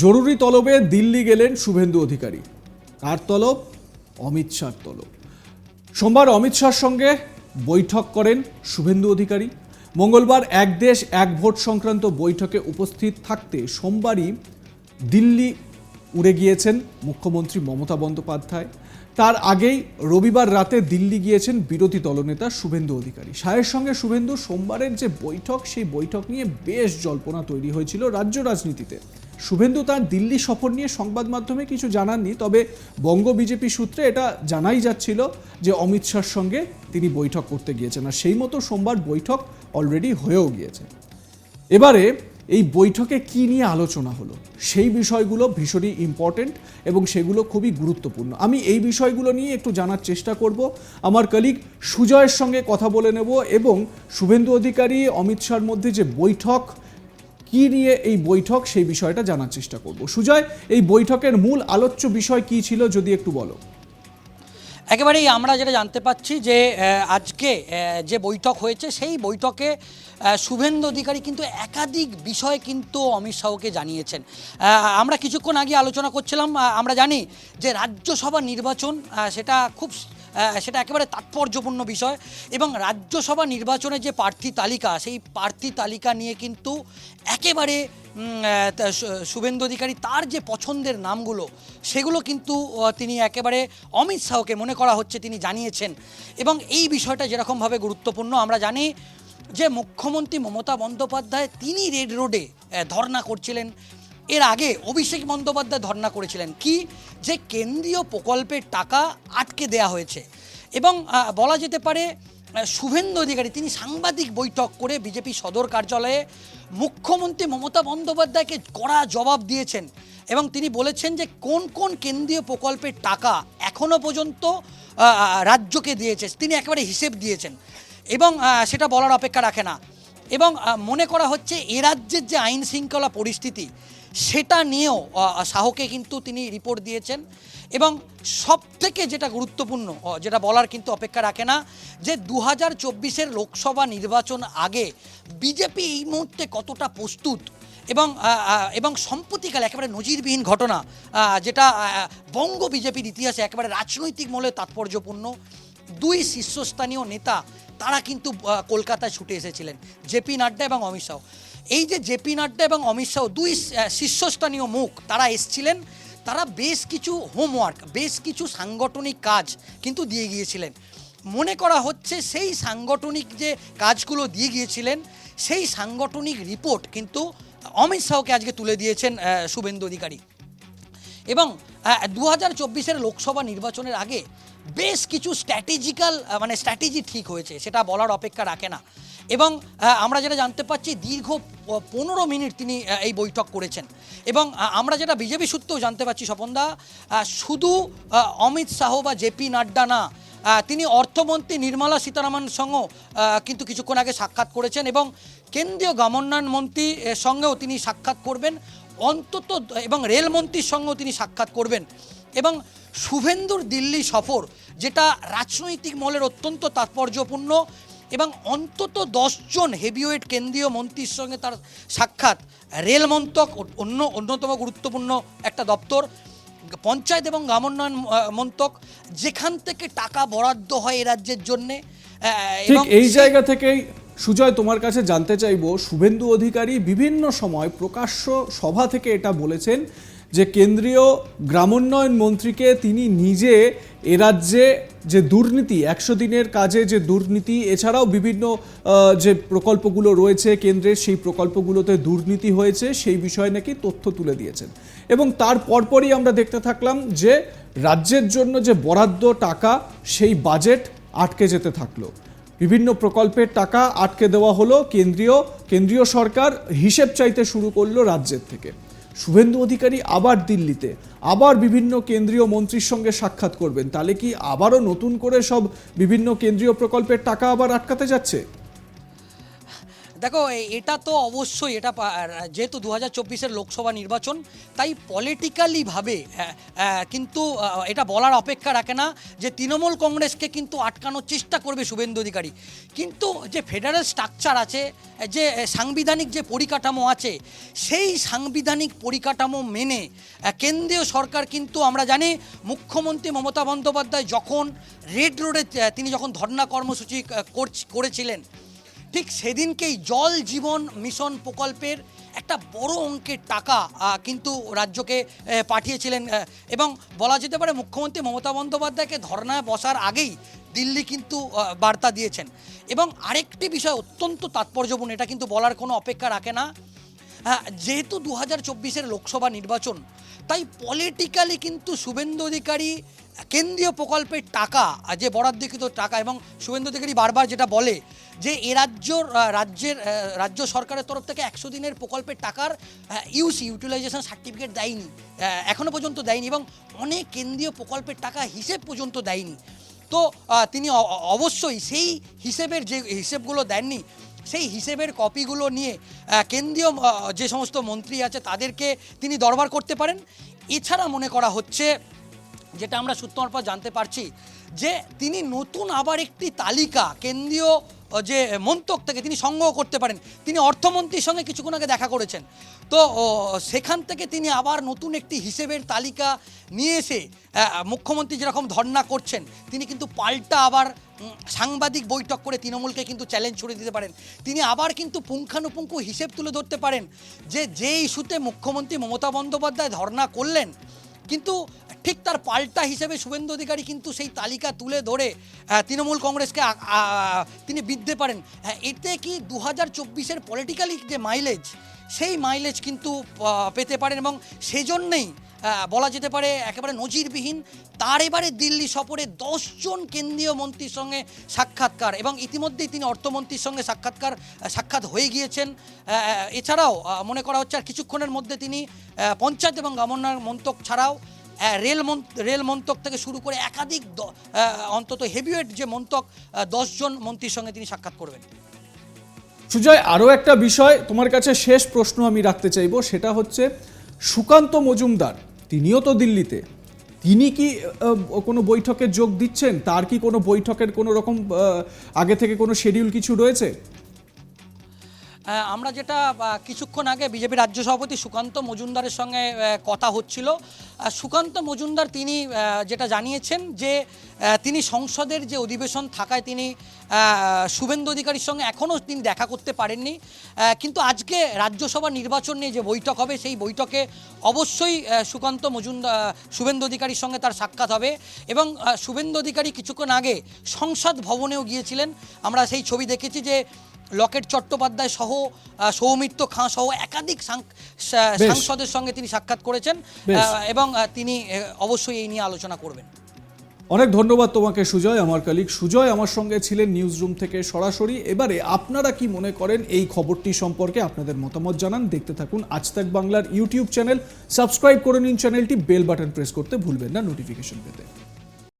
জরুরি তলবে দিল্লি গেলেন শুভেন্দু অধিকারী। কার তলব? অমিত শাহর তলব। সোমবার অমিত শাহর সঙ্গে বৈঠক করেন শুভেন্দু অধিকারী। মঙ্গলবার এক দেশ এক ভোট সংক্রান্ত বৈঠকে উপস্থিত থাকতে সোমবারই দিল্লি উড়ে গিয়েছেন মুখ্যমন্ত্রী মমতা বন্দ্যোপাধ্যায়। তার আগেই রবিবার রাতে দিল্লি গিয়েছেন বিরোধী দলনেতা শুভেন্দু অধিকারী। শাহের সঙ্গে শুভেন্দু সোমবারের যে বৈঠক, সেই বৈঠক নিয়ে বেশ জল্পনা তৈরি হয়েছিল রাজ্য রাজনীতিতে। শুভেন্দু তার দিল্লি সফর নিয়ে সংবাদ মাধ্যমে কিছু জানাননি, তবে বঙ্গ বিজেপি সূত্রে এটা জানাই যাচ্ছিল যে অমিত শাহর সঙ্গে তিনি বৈঠক করতে গিয়েছেন আর সেই মতো সোমবার বৈঠক অলরেডি হয়েও গিয়েছে। এবারে এই বৈঠকে কি নিয়ে আলোচনা হলো? সেই বিষয়গুলো ভীষণই ইম্পর্টেন্ট এবং সেগুলো খুবই গুরুত্বপূর্ণ। আমি এই বিষয়গুলো নিয়ে একটু জানার চেষ্টা করব। আমার কলিগ সুজয়ের সঙ্গে কথা বলে নেব এবং শুভেন্দু অধিকারী, অমিত শাহর মধ্যে যে বৈঠক কি নিয়ে এই বৈঠক, সেই বিষয়টা জানার চেষ্টা করব। সুজয়, এই বৈঠকের মূল আলোচ্য বিষয় কি ছিল, যদি একটু বলো। একেবারেই আমরা যেটা জানতে পাচ্ছি যে আজকে যে বৈঠক হয়েছে, সেই বৈঠকে শুভেন্দু অধিকারী কিন্তু একাধিক বিষয় কিন্তু অমিত শাহকে জানিয়েছেন। আমরা কিছুক্ষণ আগে আলোচনা করছিলাম আমরা জানি যে রাজ্যসভা নির্বাচন সেটা খুব সেটা একেবারে তাৎপর্যপূর্ণ বিষয়। এবং রাজ্যসভা নির্বাচনের যে প্রার্থী তালিকা, সেই প্রার্থী তালিকা নিয়ে কিন্তু একেবারে শুভেন্দু অধিকারী তার যে পছন্দের নামগুলো, সেগুলো কিন্তু তিনি একেবারে অমিত শাহকে মনে করা হচ্ছে তিনি জানিয়েছেন। এবং এই বিষয়টা যেরকমভাবে গুরুত্বপূর্ণ, আমরা জানি যে মুখ্যমন্ত্রী মমতা বন্দ্যোপাধ্যায় তিনি রেড রোডে ধর্ণা করছিলেন। এর আগে অভিষেক বন্দ্যোপাধ্যায় ধর্ণা করেছিলেন। কি? যে কেন্দ্রীয় প্রকল্পের টাকা আটকে দেয়া হয়েছে। এবং বলা যেতে পারে শুভেন্দু অধিকারী, তিনি সাংবাদিক বৈঠক করে বিজেপি সদর কার্যালয়ে মুখ্যমন্ত্রী মমতা বন্দ্যোপাধ্যায়কে কড়া জবাব দিয়েছেন। এবং তিনি বলেছেন যে, কোন কোন কেন্দ্রীয় প্রকল্পের টাকা এখনও পর্যন্ত রাজ্যকে দিয়েছে। তিনি একেবারে হিসেব দিয়েছেন। এবং সেটা বলার অপেক্ষা রাখে না। এবং মনে করা হচ্ছে, এ রাজ্যের যে আইন শৃঙ্খলা পরিস্থিতি সেটা নিয়েও শাহকে কিন্তু তিনি রিপোর্ট দিয়েছেন। এবং সব থেকে যেটা গুরুত্বপূর্ণ যেটা বলার কিন্তু অপেক্ষা রাখে না, যে দু হাজার চব্বিশের লোকসভা নির্বাচন আগে বিজেপি এই মুহূর্তে কতটা প্রস্তুত এবং এবং সম্প্রতিকালে একেবারে নজিরবিহীন ঘটনা যেটা বঙ্গ বিজেপির ইতিহাসে একেবারে রাজনৈতিক মূলে তাৎপর্যপূর্ণ। দুই শীর্ষস্থানীয় নেতা, তারা কিন্তু কলকাতায় ছুটে এসেছিলেন, জেপি নাড্ডা এবং অমিত শাহ। এই যে জেপি নাড্ডা এবং অমিত শাহ, দুই শীর্ষস্থানীয় মুখ, তারা এসছিলেন, তারা বেশ কিছু হোমওয়ার্ক বেশ কিছু সাংগঠনিক কাজ কিন্তু দিয়ে গিয়েছিলেন। মনে করা হচ্ছে সেই সাংগঠনিক যে কাজগুলো দিয়ে গিয়েছিলেন, সেই সাংগঠনিক রিপোর্ট কিন্তু অমিত শাহকে আজকে তুলে দিয়েছেন শুভেন্দু অধিকারী। এবং দু হাজার চব্বিশের লোকসভা নির্বাচনের আগে বেশ কিছু স্ট্র্যাটেজিক্যাল মানে স্ট্র্যাটেজি ঠিক হয়েছে, সেটা বলার অপেক্ষা রাখে না। এবং আমরা যেটা জানতে পাচ্ছি, দীর্ঘ পনেরো মিনিট তিনি এই বৈঠক করেছেন। এবং আমরা যেটা বিজেপি সূত্রেও জানতে পাচ্ছি স্বপনদা শুধু অমিত শাহ বা জেপি নাড্ডা না তিনি অর্থমন্ত্রী নির্মলা সীতারামন সঙ্গেও কিন্তু কিছুক্ষণ আগে সাক্ষাৎ করেছেন এবং কেন্দ্রীয় গ্রামোন্নয়ন মন্ত্রী সঙ্গেও তিনি সাক্ষাৎ করবেন। অন্তত, এবং রেলমন্ত্রীর সঙ্গেও তিনি সাক্ষাৎ করবেন। এবং শুভেন্দুর দিল্লি সফর, যেটা রাজনৈতিক মহলের অত্যন্ত তাৎপর্যপূর্ণ এবং অন্তত দশজন হেভিওয়েট কেন্দ্রীয় মন্ত্রীর সঙ্গে তার সাক্ষাৎ। রেল মন্ত্রক অন্য অন্যতম গুরুত্বপূর্ণ একটা দপ্তর পঞ্চায়েত এবং গ্রামোন্নয়ন মন্ত্রক যেখান থেকে টাকা বরাদ্দ হয় এ রাজ্যের জন্যে। এই জায়গা থেকেই সুজয় তোমার কাছে জানতে চাইব শুভেন্দু অধিকারী বিভিন্ন সময় প্রকাশ্য সভা থেকে এটা বলেছেন যে কেন্দ্রীয় গ্রামোন্নয়ন মন্ত্রীকে তিনি নিজে এ রাজ্যে যে দুর্নীতি, একশো দিনের কাজে যে দুর্নীতি, এছাড়াও বিভিন্ন যে প্রকল্পগুলো রয়েছে কেন্দ্রের, সেই প্রকল্পগুলোতে দুর্নীতি হয়েছে, সেই বিষয়ে নাকি তথ্য তুলে দিয়েছেন। এবং তার পরপরই আমরা দেখতে থাকলাম যে রাজ্যের জন্য যে বরাদ্দ টাকা, সেই বাজেট আটকে যেতে থাকল। বিভিন্ন প্রকল্পের টাকা আটকে দেওয়া হলো, কেন্দ্রীয় কেন্দ্রীয় সরকার হিসেব চাইতে শুরু করল রাজ্যের থেকে। শুভেন্দু অধিকারী আবার দিল্লিতে। আবার বিভিন্ন কেন্দ্রীয় মন্ত্রীর সঙ্গে সাক্ষাৎ করবেন। তাহলে কি আবারও নতুন করে সব বিভিন্ন কেন্দ্রীয় প্রকল্পের টাকা আবার আটকাতে যাচ্ছে? দেখো এটা তো অবশ্যই, এটা যেহেতু দু হাজার চব্বিশের লোকসভা নির্বাচন, তাই পলিটিক্যালিভাবে কিন্তু এটা বলার অপেক্ষা রাখে না যে তৃণমূল কংগ্রেসকে কিন্তু আটকানোর চেষ্টা করবে শুভেন্দু অধিকারী। কিন্তু যে ফেডারেল স্ট্রাকচার আছে, যে সাংবিধানিক যে পরিকাঠামো আছে, সেই সাংবিধানিক পরিকাঠামো মেনে কেন্দ্রীয় সরকার কিন্তু আমরা জানি, মুখ্যমন্ত্রী মমতা বন্দ্যোপাধ্যায় যখন রেড রোডে তিনি যখন ধর্ণা কর্মসূচি করেছিলেন ঠিক সেদিনকেই জল জীবন মিশন প্রকল্পের একটা বড় অঙ্কের টাকা কিন্তু রাজ্যকে পাঠিয়েছিলেন এবং বলা যেতে পারে মুখ্যমন্ত্রী মমতা বন্দ্যোপাধ্যায়কে ধর্নায় বসার আগেই দিল্লি কিন্তু বার্তা দিয়েছেন। এবং আরেকটি বিষয় অত্যন্ত তাৎপর্যপূর্ণ, এটা কিন্তু বলার কোনো অপেক্ষা রাখে না। যেহেতু দু হাজার লোকসভা নির্বাচন, তাই পলিটিক্যালি কিন্তু শুভেন্দু অধিকারী কেন্দ্রীয় প্রকল্পের টাকা যে বরাদ্দকৃত টাকা এবং শুভেন্দু অধিকারী বারবার যেটা বলে যে এ রাজ্যর আহ, রাজ্যের রাজ্য সরকারের তরফ থেকে একশো দিনের প্রকল্পের টাকার ইউসি ইউটিলাইজেশন সার্টিফিকেট দেয়নি এখনও পর্যন্ত দেয়নি এবং অনেক কেন্দ্রীয় প্রকল্পের টাকা হিসেব পর্যন্ত দেয়নি। তো তিনি অবশ্যই সেই হিসেবের যে হিসেবগুলো দেননি সেই হিসেবের কপিগুলো নিয়ে কেন্দ্রীয় যে সমস্ত মন্ত্রী আছে তাদেরকে তিনি দরবার করতে পারেন। এছাড়া মনে করা হচ্ছে যেটা আমরা সূত্র পর জানতে পারছি যে তিনি নতুন আবার একটি তালিকা কেন্দ্রীয় যে মন্তক থেকে তিনি সংগ্রহ করতে পারেন। তিনি অর্থমন্ত্রীর সঙ্গে কিছুক্ষণ আগে দেখা করেছেন। তো সেখান থেকে তিনি আবার নতুন একটি হিসেবের তালিকা নিয়ে এসে মুখ্যমন্ত্রী যেরকম ধর্ণা করছেন, তিনি কিন্তু পাল্টা আবার সাংবাদিক বৈঠক করে তৃণমূলকে কিন্তু চ্যালেঞ্জ ছুড়ে দিতে পারেন। তিনি আবার কিন্তু পুঙ্খানুপুঙ্খ হিসেব তুলে ধরতে পারেন যে যে ইস্যুতে মুখ্যমন্ত্রী মমতা বন্দ্যোপাধ্যায় ধর্ণা করলেন, কিন্তু ঠিক তার পাল্টা হিসেবে শুভেন্দু অধিকারী কিন্তু সেই তালিকা তুলে ধরে তৃণমূল কংগ্রেসকে তিনি বিদ্যে পারেন। এতে কি দু হাজার চব্বিশের পলিটিক্যালি যে মাইলেজ সেই মাইলেজ কিন্তু পেতে পারেন এবং সেজন্যেই বলা যেতে পারে একেবারে নজিরবিহীন, তার এবারে দিল্লি সফরে দশজন কেন্দ্রীয় মন্ত্রীর সঙ্গে সাক্ষাৎকার এবং ইতিমধ্যেই তিনি অর্থমন্ত্রীর সঙ্গে সাক্ষাৎকার, সাক্ষাৎ হয়ে গিয়েছেন। এছাড়াও মনে করা হচ্ছে আর কিছুক্ষণের মধ্যে তিনি পঞ্চায়েত এবং গভর্নর মন্তক ছাড়াও রেল রেল মন্তক থেকে শুরু করে একাধিক অন্তত হেভিওয়েট যে মন্তক আহ, দশজন মন্ত্রীর সঙ্গে তিনি সাক্ষাৎ করবেন। সুজয় আরও একটা বিষয় তোমার কাছে শেষ প্রশ্ন আমি রাখতে চাইব সেটা হচ্ছে সুকান্ত মজুমদার তিনিও তো দিল্লিতে তিনি কি কোনো বৈঠকে যোগ দিচ্ছেন? তার কি কোনো বৈঠকের কোনো রকম আগে থেকে কোনো শিডিউল কিছু রয়েছে? আমরা যেটা কিছুক্ষণ আগে বিজেপি রাজ্য সভাপতি সুকান্ত মজুমদারের সঙ্গে কথা হচ্ছিল। সুকান্ত মজুমদার তিনি যেটা জানিয়েছেন যে তিনি সংসদের যে অধিবেশন থাকায় তিনি শুভেন্দু অধিকারীর সঙ্গে এখনও তিনি দেখা করতে পারেননি। কিন্তু আজকে রাজ্যসভা নির্বাচন নিয়ে যে বৈঠক হবে, সেই বৈঠকে অবশ্যই সুকান্ত মজুমদার শুভেন্দু অধিকারীর সঙ্গে তার সাক্ষাৎ হবে এবং শুভেন্দু অধিকারী কিছুক্ষণ আগে সংসদ ভবনেও গিয়েছিলেন। আমরা সেই ছবি দেখেছি যে লকেট চট্টোপাধ্যায় সহ সৌমিত্র খাঁ সহ একাধিক। সাংসদের সঙ্গে তিনি সাক্ষাৎ করেছেন এবং তিনি অবশ্যই এই নিয়ে আলোচনা করবেন। অনেক ধন্যবাদ তোমাকে সুজয় আমার কালিক সুজয় আমার সঙ্গে ছিলেন নিউজ রুম থেকে সরাসরি। এবারে আপনারা কি মনে করেন এই খবরটি সম্পর্কে আপনাদের মতামত জানান? দেখতে থাকুন আজ তাক বাংলার ইউটিউব চ্যানেল। সাবস্ক্রাইব করে নিন চ্যানেলটি বেল বাটন প্রেস করতে ভুলবেন না নোটিফিকেশন পেতে।